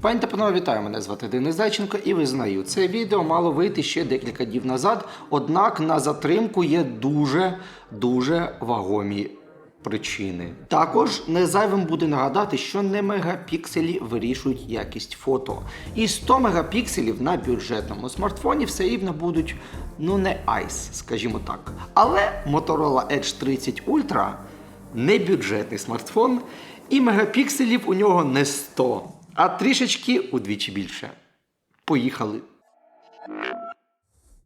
Пані та панове, вітаю! Мене звати Денис Зайченко і визнаю, це відео мало вийти ще декілька днів назад. Однак на затримку є дуже дуже вагомі причини. Також не зайвим буде нагадати, що не мегапікселі вирішують якість фото. І 100 мегапікселів на бюджетному смартфоні все рівно будуть ну не айс, скажімо так. Але Motorola Edge 30 Ultra не бюджетний смартфон, і мегапікселів у нього не 100, а трішечки удвічі більше. Поїхали.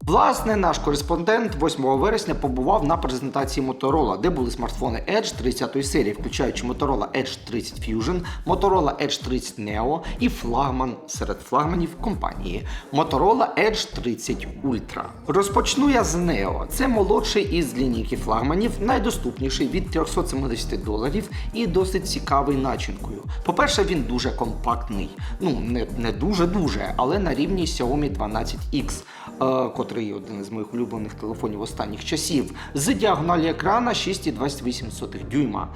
Власне, наш кореспондент 8 вересня побував на презентації Motorola, де були смартфони Edge 30 серії, включаючи Motorola Edge 30 Fusion, Motorola Edge 30 Neo і флагман серед флагманів компанії Motorola Edge 30 Ultra. Розпочну я з Neo. Це молодший із лінійки флагманів, найдоступніший від 370 доларів і досить цікавий начинкою. По-перше, він дуже компактний. Ну, не, не дуже-дуже, але на рівні Xiaomi 12X, е, котрий один із моїх улюблених телефонів останніх часів, з діагоналі екрана 6,28 дюйма.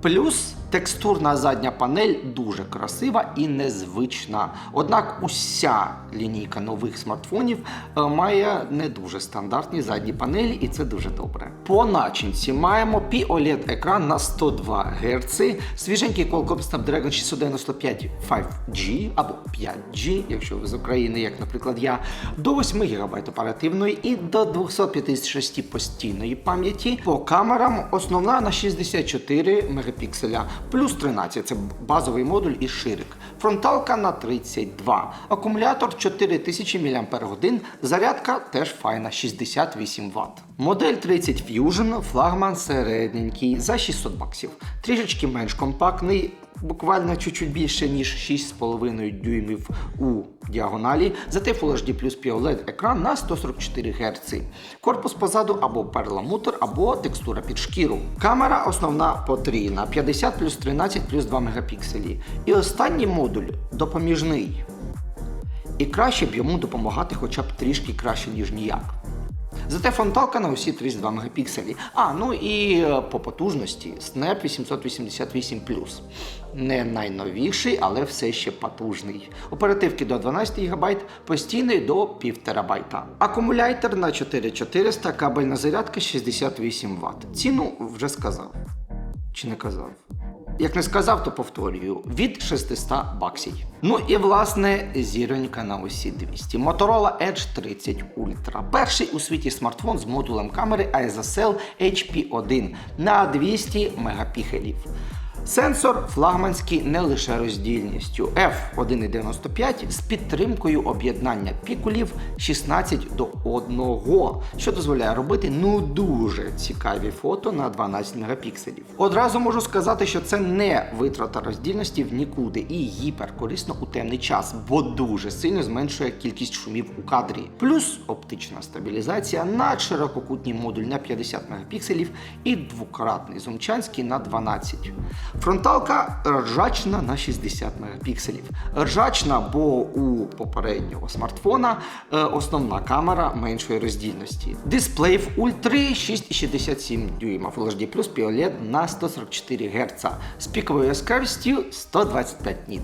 Плюс текстурна задня панель дуже красива і незвична. Однак уся лінійка нових смартфонів е, має не дуже стандартні задні панелі, і це дуже добре. По начинці маємо POLED екран на 102 Гц, свіженький Qualcomm Snapdragon 695 5G або 5G, якщо ви з України, як, наприклад, я, до 8 ГБ оперативної і до 256 постійної пам'яті. По камерам основна на 64 мегапікселя, плюс 13 це базовий модуль і ширик. Фронталка на 32, акумулятор 4000 мАч, зарядка теж файна 68 Вт. Модель 30 Fusion флагман середненький за 600 баксів. Трішечки менш компактний, буквально чуть-чуть більше, ніж 6,5 дюймів у діагоналі, зате Full HD плюс POLED екран на 144 Гц. Корпус позаду або перламутр, або текстура під шкіру. Камера основна потрійна 50 плюс 13 плюс 2 мегапікселі. І останній модуль допоміжний. І краще б йому допомагати хоча б трішки краще, ніж ніяк. Зате фронталка на усі 32 мегапікселі. А, ну і е, по потужності Snap 888 Не найновіший, але все ще потужний. Оперативки до 12 ГБ, постійний до 1,5 ТБ. Акумулятор на 4400, кабельна зарядка 68 Вт. Ціну вже сказав. Чи не казав? Як не сказав, то повторюю від 600 баксів. Ну і власне зіронька на усі 200. Motorola Edge 30 Ultra. Перший у світі смартфон з модулем камери ISOCELL HP1 на 200 мегапікселів. Сенсор флагманський не лише роздільністю F1.95 з підтримкою об'єднання пікулів 16 до 1, що дозволяє робити ну дуже цікаві фото на 12 мегапікселів. Одразу можу сказати, що це не витрата роздільності в нікуди і гіперкорисно у темний час, бо дуже сильно зменшує кількість шумів у кадрі. Плюс оптична стабілізація на ширококутній модуль на 50 мегапікселів і двократний зумчанський на 12. Фронталка ржачна на 60 мегапікселів. Ржачна, бо у попереднього смартфона е, основна камера меншої роздільності. Дисплей в Ультри 6,67 дюйма Full HD POLED на 144 Гц з піковою яскравістю 125 ніт.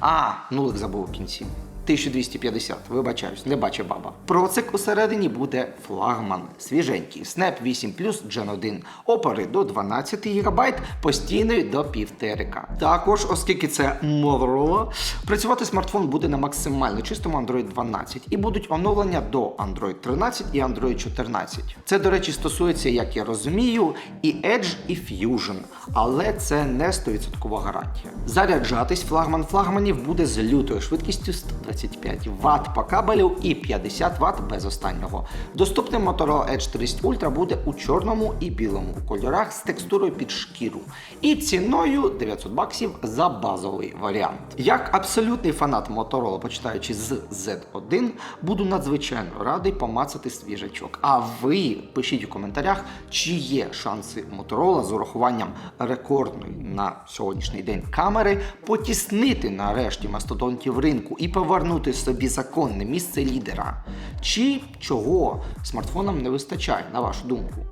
А, нулик забув у кінці. 1250, вибачаюсь, не бачив баба. Процик усередині буде флагман, свіженький, Snap 8 Plus Gen 1, опори до 12 ГБ, постійної до півтерика. Також, оскільки це Motorola, працювати смартфон буде на максимально чистому Android 12 і будуть оновлення до Android 13 і Android 14. Це, до речі, стосується, як я розумію, і Edge, і Fusion, але це не 100% гарантія. Заряджатись флагман флагманів буде з лютою швидкістю 125 Вт по кабелю і 50 Вт без останнього. Доступним Motorola Edge 30 Ultra буде у чорному і білому кольорах з текстурою під шкіру і ціною 900 баксів за базовий варіант. Як абсолютний фанат Motorola, починаючи з Z1, буду надзвичайно радий помацати свіжачок. А ви пишіть у коментарях, чи є шанси Motorola з урахуванням рекордної на сьогоднішній день камери потіснити нарешті мастодонтів ринку і повернути собі законне місце лідера. Чи чого смартфонам не вистачає, на вашу думку?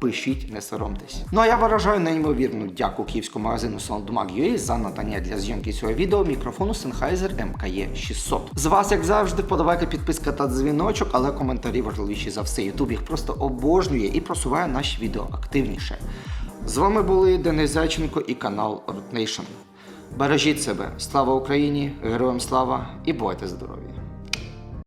Пишіть, не соромтесь. Ну а я виражаю неймовірну дяку київському магазину SoundMag.ua за надання для зйомки цього відео мікрофону Sennheiser MKE 600. З вас, як завжди, вподобайка, підписка та дзвіночок, але коментарі важливіші за все. Ютуб їх просто обожнює і просуває наші відео активніше. З вами були Денис Зайченко і канал Root Nation. Бережіть себе. Слава Україні! Героям слава і бувайте здорові!